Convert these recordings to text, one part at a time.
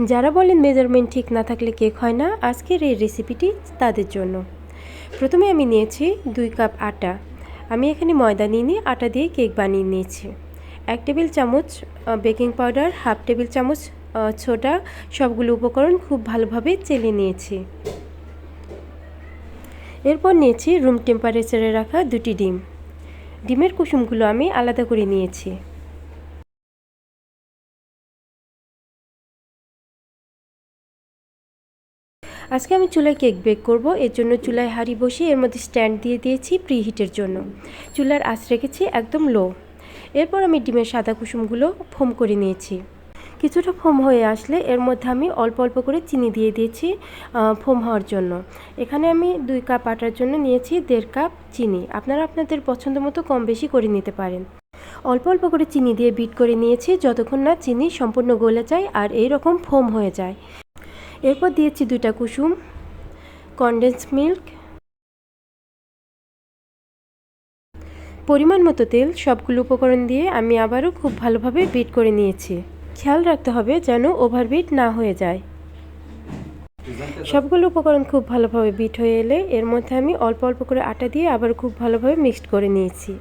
যারা বলেন মেজারমেন্ট ঠিক না থাকলে কেক হয় না, আজকের এই রেসিপিটি তাদের জন্য। প্রথমে আমি নিয়েছি দুই কাপ আটা। আমি এখানে ময়দা নিয়ে নিয়ে আটা দিয়ে কেক বানিয়ে নিয়েছি। এক টেবিল চামচ বেকিং পাউডার, হাফ টেবিল চামচ ছোটা, সবগুলো উপকরণ খুব ভালোভাবে চেলে নিয়েছি। এরপর নিয়েছি রুম টেম্পারেচারে রাখা দুটি ডিম। ডিমের কুসুমগুলো আমি আলাদা করে নিয়েছি। আজকে আমি চুলায় কেক বেক করব, এর জন্য চুলায় হাঁড়ি বসিয়ে এর মধ্যে স্ট্যান্ড দিয়ে দিয়েছি প্রি হিটের জন্য। চুলার আঁচ রেখেছি একদম লো। এরপর আমি ডিমের সাদা কুসুমগুলো ফোম করে নিয়েছি। কিছুটা ফোম হয়ে আসলে এর মধ্যে আমি অল্প অল্প করে চিনি দিয়ে দিয়েছি ফোম হওয়ার জন্য। এখানে আমি দুই কাপ আটার জন্য নিয়েছি দেড় কাপ চিনি। আপনারা আপনাদের পছন্দ মতো কম বেশি করে নিতে পারেন। অল্প অল্প করে চিনি দিয়ে বিট করে নিয়েছি, যতক্ষণ না চিনি সম্পূর্ণ গলে যায় আর এই রকম ফোম হয়ে যায়। এরপর দিয়েছি দুইটা কুসুম কনডেন্স মিল্ক পরিমাণ মতো তেল, সবগুলো উপকরণ দিয়ে আমি আবারও খুব ভালোভাবে বিট করে নিয়েছি। খেয়াল রাখতে হবে যেন ওভারবিট না হয়ে যায়। সবগুলো উপকরণ খুব ভালোভাবে বিট হয়ে এলে এর মধ্যে আমি অল্প অল্প করে আটা দিয়ে আবার খুব ভালোভাবে মিক্সড করে নিয়েছি।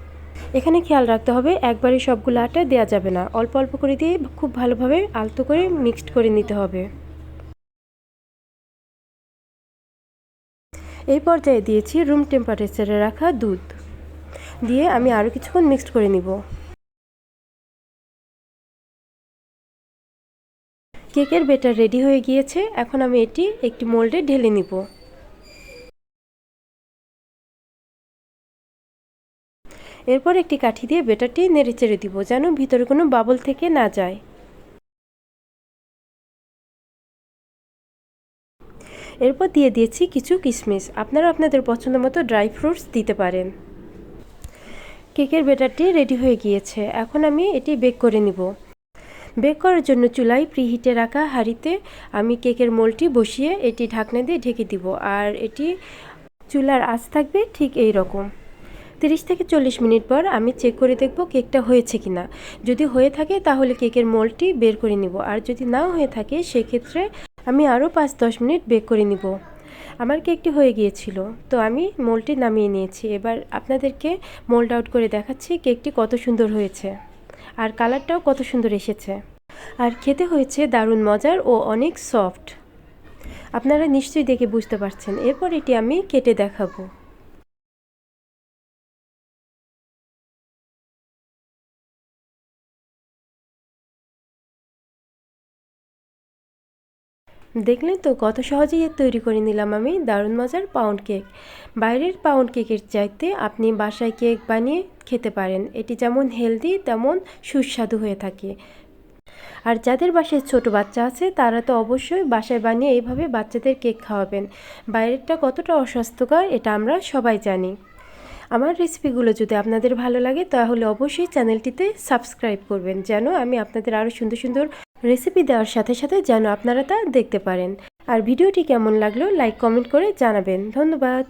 এখানে খেয়াল রাখতে হবে একবারে সবগুলো আটা দেওয়া যাবে না। অল্প অল্প করে দিয়ে খুব ভালোভাবে আলতো করে মিক্সড করে নিতে হবে। এই পর্যায়ে দিয়েছি রুম টেম্পারেচারে রাখা দুধ। দিয়ে আমি আরও কিছুক্ষণ মিক্সড করে নিব। কেকের বেটার রেডি হয়ে গিয়েছে, এখন আমি এটি একটি মোল্ডে ঢেলে নিব। এরপর একটি কাঠি দিয়ে বেটারটি নেড়ে চেড়ে দিব, যেন ভিতরে কোনো বাবল থেকে না যায়। এরপর দিয়ে দিয়েছি কিছু কিশমিশ। আপনারা আপনাদের পছন্দ মতো ড্রাই ফ্রুটস দিতে পারেন। কেকের বেটারটি রেডি হয়ে গিয়েছে। এখন আমি এটি বেক করে নিব। বেক করার জন্য চুলায় প্রিহিটে রাখা হাঁড়িতে আমি কেকের মোলটি বসিয়ে এটি ঢাকনা দিয়ে ঢেকে দিব। আর এটি চুলার আঁচ থাকবে ঠিক এই রকম। তিরিশ থেকে চল্লিশ মিনিট পর আমি চেক করে দেখব কেকটা হয়েছে কি না যদি হয়ে থাকে তাহলে কেকের মোলটি বের করে নিব। আর যদি না হয়ে থাকে, সেক্ষেত্রে আমি আরও পাঁচ দশ মিনিট বেক করে নিব। আমার কেকটি হয়ে গিয়েছিল, তো আমি মোলটি নামিয়ে নিয়েছি। এবার আপনাদেরকে মোল্ড আউট করে দেখাচ্ছি কেকটি কত সুন্দর হয়েছে আর কালারটাও কত সুন্দর এসেছে। আর খেতে হয়েছে দারুণ মজার ও অনেক সফট। আপনারা নিশ্চয়ই দেখে বুঝতে পারছেন। এরপর এটি আমি কেটে দেখাবো। দেখলেন তো কত সহজেই তৈরি করে নিলাম আমি দারুণ মজার পাউন্ড কেক বাইরের পাউন্ড কেকের চাইতে আপনি বাসায় কেক বানিয়ে খেতে পারেন। এটি যেমন হেলদি তেমন সুস্বাদু হয়ে থাকে। আর যাদের বাসায় ছোট বাচ্চা আছে, তারা তো অবশ্যই বাসায় বানিয়ে এইভাবে বাচ্চাদের কেক খাওয়াবেন। বাইরেরটা কতটা অস্বাস্থ্যকর, এটা আমরা সবাই জানি। আমার রেসিপিগুলো যদি আপনাদের ভালো লাগে, তাহলে অবশ্যই চ্যানেলটিতে সাবস্ক্রাইব করবেন। যেন আমি আপনাদের আরও সুন্দর সুন্দর রেসিপি দেওয়ার সাথে সাথে যেন আপনারা তা দেখতে পারেন। আর ভিডিওটি কেমন লাগল, লাইক, কমেন্ট করে জানাবেন। ধন্যবাদ।